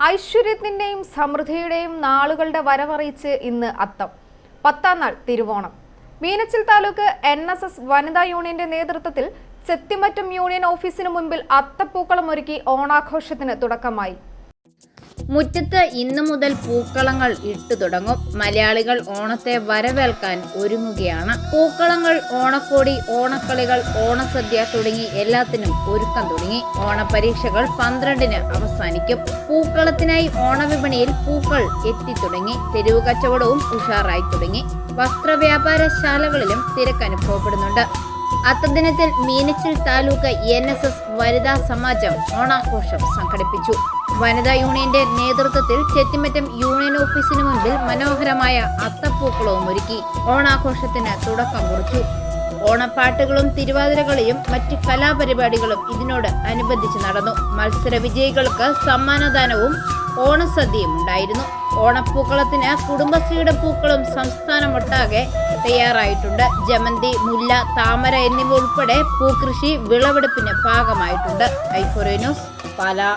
ഐശ്വര്യത്തിന്റെയും സമൃദ്ധിയുടെയും നാളുകളുടെ വരവറിയിച്ച് ഇന്ന് അത്തം. പത്താം നാൾ Thiruvonam. Meenachil taluk N S S വനിതാ യൂണിയന്റെ നേതൃത്വത്തിൽ ചെത്തിമറ്റം യൂണിയൻ ഓഫീസിനു മുൻപിൽ അത്തപ്പൂക്കളം ഒരുക്കി ഓണാഘോഷത്തിന് തുടക്കമായി. മുറ്റത്ത് ഇന്നു മുതൽ പൂക്കളങ്ങൾ ഇട്ടു തുടങ്ങും. മലയാളികൾ ഓണത്തെ വരവേൽക്കാൻ ഒരുങ്ങുകയാണ്. പൂക്കളങ്ങൾ ഓണക്കോടി ഓണക്കളികൾ ഓണസദ്യ തുടങ്ങി എല്ലാത്തിനും ഒരുക്കം തുടങ്ങി. ഓണപരീക്ഷകൾ പന്ത്രണ്ടിന് അവസാനിക്കും. പൂക്കളത്തിനായി ഓണവിപണിയിൽ പൂക്കൾ എത്തിത്തുടങ്ങി തെരുവ് കച്ചവടവും ഉഷാറായി തുടങ്ങി. വസ്ത്രവ്യാപാരശാലകളിലും തിരക്ക് അനുഭവപ്പെടുന്നുണ്ട്. അത്തദിനത്തിൽ Meenachil taluk N S S വനിതാ സമാജം ഓണാഘോഷം സംഘടിപ്പിച്ചു. വനിതാ യൂണിയന്റെ നേതൃത്വത്തിൽ ചെത്തിമറ്റം യൂണിയൻ ഓഫീസിന് മുമ്പിൽ മനോഹരമായ അത്തപ്പൂക്കളവും ഒരുക്കി ഓണാഘോഷത്തിന് തുടക്കം കുറിച്ചു. ഓണപ്പാട്ടുകളും തിരുവാതിരകളിയും മറ്റ് കലാപരിപാടികളും ഇതിനോട് അനുബന്ധിച്ച് നടന്നു. മത്സര വിജയികൾക്ക് സമ്മാനദാനവും ഓണസദ്യയും ഉണ്ടായിരുന്നു ഓണപ്പൂക്കളത്തിന് കുടുംബശ്രീയുടെ പൂക്കളും സംസ്ഥാനമൊട്ടാകെ തയ്യാറായിട്ടുണ്ട്. ജമന്തി മുല്ല താമര എന്നിവ ഉൾപ്പെടെ പൂക്കൃഷി വിളവെടുപ്പിന് ഭാഗമായിട്ടുണ്ട്. ഐഫോറേനോസ് പാല.